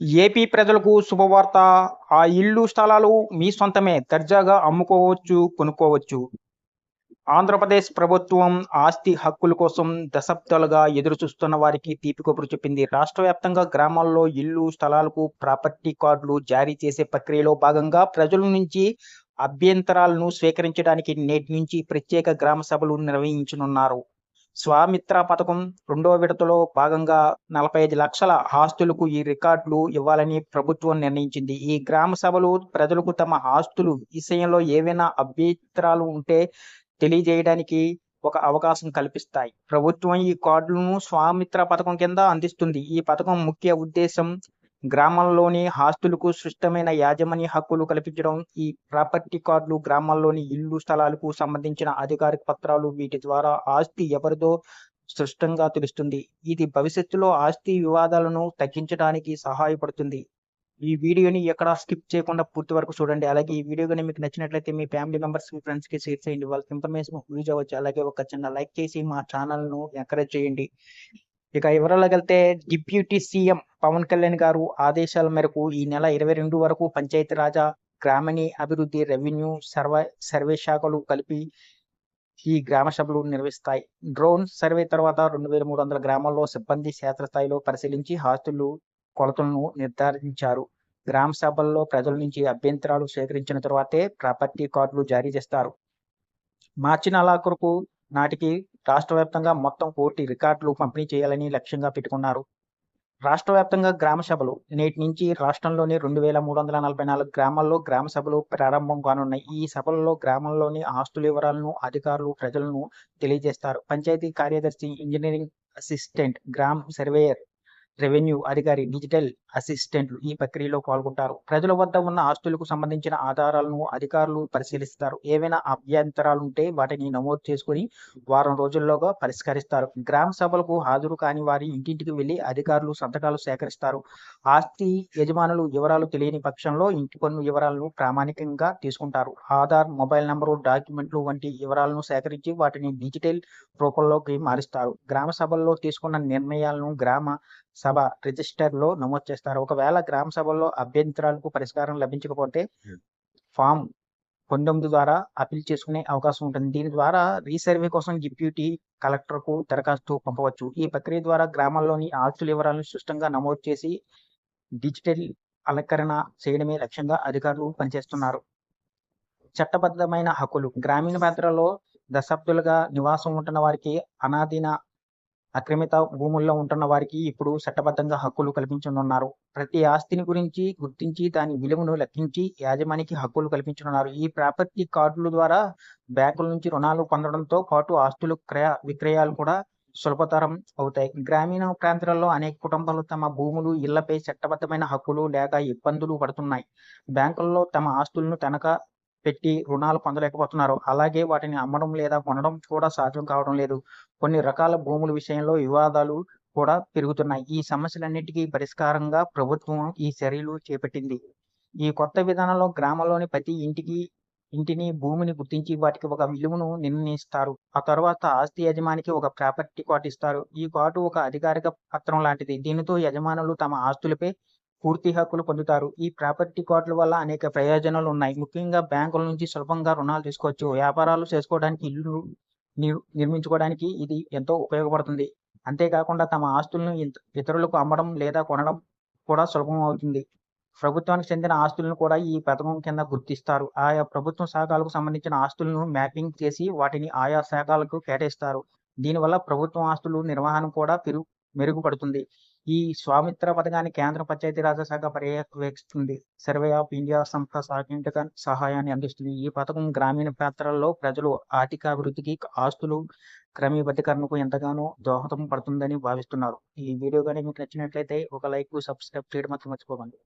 AP ప్రజలకు శుభవార్త. ఆ ఇల్లు స్థలాలు మీ సొంతమే. దర్జాగా అమ్ముకోవచ్చు కొనుక్కోవచ్చు. ఆంధ్రప్రదేశ్ ప్రభుత్వం ఆస్తి హక్కుల కోసం దశాబ్దాలుగా ఎదురుచూస్తున్న వారికి తీపి కబురు చెప్పింది. రాష్ట్ర వ్యాప్తంగా గ్రామాల్లో ఇల్లు స్థలాలకు ప్రాపర్టీ కార్డులు జారీ చేసే ప్రక్రియలో భాగంగా ప్రజల నుంచి అభ్యంతరాలను స్వీకరించడానికి నేటి నుంచి ప్రత్యేక గ్రామ సభలు నిర్వహించనున్నారు. స్వామిత్ర పథకం రెండవ విడతలో భాగంగా నలభై ఐదు లక్షల ఆస్తులకు ఈ రికార్డులు ఇవ్వాలని ప్రభుత్వం నిర్ణయించింది. ఈ గ్రామ సభలు ప్రజలకు తమ ఆస్తులు విషయంలో ఏవైనా అభ్యంతరాలు ఉంటే తెలియజేయడానికి ఒక అవకాశం కల్పిస్తాయి. ప్రభుత్వం ఈ కార్డులను స్వామిత్ర పథకం కింద అందిస్తుంది. ఈ పథకం ముఖ్య ఉద్దేశం గ్రామంలోని ఆస్తులకు స్పష్టమైన యాజమాన్య హక్కులు కల్పించడం ఈ ప్రాపర్టీ కార్డులు గ్రామాల్లోని ఇల్లు స్థలాలకు సంబంధించిన అధికారిక పత్రాలు వీటి ద్వారా ఆస్తి ఎవరిదో స్పష్టంగా తెలుస్తుంది. ఇది భవిష్యత్తులో ఆస్తి వివాదాలను తగ్గించడానికి సహాయపడుతుంది. ఈ వీడియోని ఎక్కడ స్కిప్ చేయకుండా పూర్తి వరకు చూడండి. అలాగే ఈ వీడియో కానీ మీకు నచ్చినట్లయితే మీ ఫ్యామిలీ మెంబర్స్ మీ ఫ్రెండ్స్కి షేర్ చేయండి. వాళ్ళకి ఇన్ఫర్మేషన్ యూజ్ అవ్వచ్చు. అలాగే ఒక చిన్న లైక్ చేసి మా ఛానల్ను ఎంకరేజ్ చేయండి. ఇక వివరాలకు వెళ్తే డిప్యూటీ సీఎం పవన్ కళ్యాణ్ గారు ఆదేశాల మేరకు ఈ నెల ఇరవై రెండు వరకు పంచాయతీరాజా గ్రామీణ అభివృద్ధి రెవెన్యూ సర్వే సర్వే శాఖలు కలిపి ఈ గ్రామ సభలు నిర్వహిస్తాయి. డ్రోన్ సర్వే తర్వాత రెండు వేల మూడు వందల గ్రామాల్లో సిబ్బంది క్షేత్రస్థాయిలో పరిశీలించి ఆస్తులు కొలతలను నిర్ధారించారు. గ్రామ సభల్లో ప్రజల నుంచి అభ్యంతరాలు సేకరించిన తర్వాతే ప్రాపర్టీ కార్డులు జారీ చేస్తారు. మార్చి నెలాఖరుకు నాటికి రాష్ట్ర వ్యాప్తంగా మొత్తం కోటి రికార్డులు పంపిణీ చేయాలని లక్ష్యంగా పెట్టుకున్నారు. రాష్ట్ర వ్యాప్తంగా గ్రామ సభలు నేటి నుంచి రాష్ట్రంలోని రెండు వేల మూడు వందల నలభై నాలుగు గ్రామాల్లో గ్రామ సభలు ప్రారంభం కానున్నాయి. ఈ సభలలో గ్రామంలోని ఆస్తుల వివరాలను అధికారులు ప్రజలను తెలియజేస్తారు. పంచాయతీ కార్యదర్శి ఇంజనీరింగ్ అసిస్టెంట్ గ్రామ సర్వేయర్ రెవెన్యూ అధికారి డిజిటల్ అసిస్టెంట్లు ఈ ప్రక్రియలో పాల్గొంటారు. ప్రజల వద్ద ఉన్న ఆస్తులకు సంబంధించిన ఆధారాలను అధికారులు పరిశీలిస్తారు. ఏవైనా అభ్యంతరాలు ఉంటే వాటిని నమోదు చేసుకుని వారం రోజుల్లోగా పరిష్కరిస్తారు. గ్రామ సభలకు హాజరు కాని వారి ఇంటింటికి వెళ్ళి అధికారులు సంతకాలు సేకరిస్తారు. ఆస్తి యజమానులు వివరాలు తెలియని పక్షంలో ఇంటి పన్ను వివరాలను ప్రామాణికంగా తీసుకుంటారు. ఆధార్ మొబైల్ నంబరు డాక్యుమెంట్లు వంటి వివరాలను సేకరించి వాటిని డిజిటల్ రూపంలోకి మారుస్తారు. గ్రామ సభల్లో తీసుకున్న నిర్ణయాలను గ్రామ సభ రిజిస్టర్లో నమోదు చేస్తారు. ఒకవేళ గ్రామ సభల్లో అభ్యంతరాలకు పరిష్కారం లభించకపోతే ఫామ్ పంతొమ్మిది ద్వారా అప్పీల్ చేసుకునే అవకాశం ఉంటుంది. దీని ద్వారా రీసర్వే కోసం డిప్యూటీ కలెక్టర్కు దరఖాస్తు పంపవచ్చు. ఈ ప్రక్రియ ద్వారా గ్రామాల్లోని ఆస్తుల వివరాలను స్పష్టంగా నమోదు చేసి డిజిటల్ అలంకరణ చేయడమే లక్ష్యంగా అధికారులు పనిచేస్తున్నారు. చట్టబద్ధమైన హక్కులు. గ్రామీణ ప్రాంతాలలో దశాబ్దాలుగా నివాసం ఉంటున్న వారికి అనాధీన అక్రమిత భూముల్లో ఉంటున్న వారికి ఇప్పుడు చట్టబద్ధంగా హక్కులు కల్పించనున్నారు. ప్రతి ఆస్తిని గురించి గుర్తించి దాని విలువను లెక్కించి యాజమానికి హక్కులు కల్పించనున్నారు. ఈ ప్రాపర్టీ కార్డుల ద్వారా బ్యాంకుల నుంచి రుణాలు పొందడంతో పాటు ఆస్తులు క్రయ విక్రయాలు కూడా సులభతరం అవుతాయి. గ్రామీణ ప్రాంతాలలో అనేక కుటుంబాలు తమ భూములు ఇళ్ళపై చట్టబద్ధమైన హక్కులు లేక ఇబ్బందులు పడుతున్నాయి. బ్యాంకుల్లో తమ ఆస్తులను తనఖా పెట్టి రుణాలు పొందలేకపోతున్నారు. అలాగే వాటిని అమ్మడం లేదా కొనడం కూడా సాధ్యం కావడం లేదు. కొన్ని రకాల భూముల విషయంలో వివాదాలు కూడా పెరుగుతున్నాయి. ఈ సమస్యలన్నిటికీ పరిష్కారంగా ప్రభుత్వం ఈ చర్యలు చేపట్టింది. ఈ కొత్త విధానంలో గ్రామంలోని ప్రతి ఇంటికి ఇంటిని భూమిని గుర్తించి వాటికి ఒక విలువను నిర్ణయిస్తారు. ఆ తర్వాత ఆస్తి యజమానికి ఒక ప్రాపర్టీ కార్డు ఇస్తారు. ఈ కార్డు ఒక అధికారిక పత్రం లాంటిది. దీనితో యజమానులు తమ ఆస్తులపై పూర్తి హక్కులు పొందుతారు. ఈ ప్రాపర్టీ కార్డుల వల్ల అనేక ప్రయోజనాలు ఉన్నాయి. ముఖ్యంగా బ్యాంకుల నుంచి సులభంగా రుణాలు తీసుకోవచ్చు. వ్యాపారాలు చేసుకోవడానికి ఇల్లు నిర్మించుకోవడానికి ఇది ఎంతో ఉపయోగపడుతుంది. అంతేకాకుండా తమ ఆస్తులను ఇతరులకు అమ్మడం లేదా కొనడం కూడా సులభం అవుతుంది. ప్రభుత్వానికి చెందిన ఆస్తులను కూడా ఈ పథకం కింద గుర్తిస్తారు. ఆయా ప్రభుత్వ శాఖలకు సంబంధించిన ఆస్తులను మ్యాపింగ్ చేసి వాటిని ఆయా శాఖలకు కేటాయిస్తారు. దీనివల్ల ప్రభుత్వ ఆస్తులు నిర్వహణ కూడా పెరుగు మెరుగుపడుతుంది. ఈ స్వామిత్ర పథకాన్ని కేంద్ర పంచాయతీరాజ్ శాఖ పర్యవేక్షిస్తుంది. సర్వే ఆఫ్ ఇండియా సంస్థ సాంకేతిక సహాయాన్ని అందిస్తుంది. ఈ పథకం గ్రామీణ ప్రాంతాలలో ప్రజలు ఆర్థిక అభివృద్ధికి ఆస్తులు క్రమీబద్ధీకరణకు ఎంతగానో దోహదం పడుతుందని భావిస్తున్నారు. ఈ వీడియో కానీ మీకు నచ్చినట్లయితే ఒక లైక్ సబ్స్క్రైబ్ చేయడం మాత్రం మర్చిపోకండి.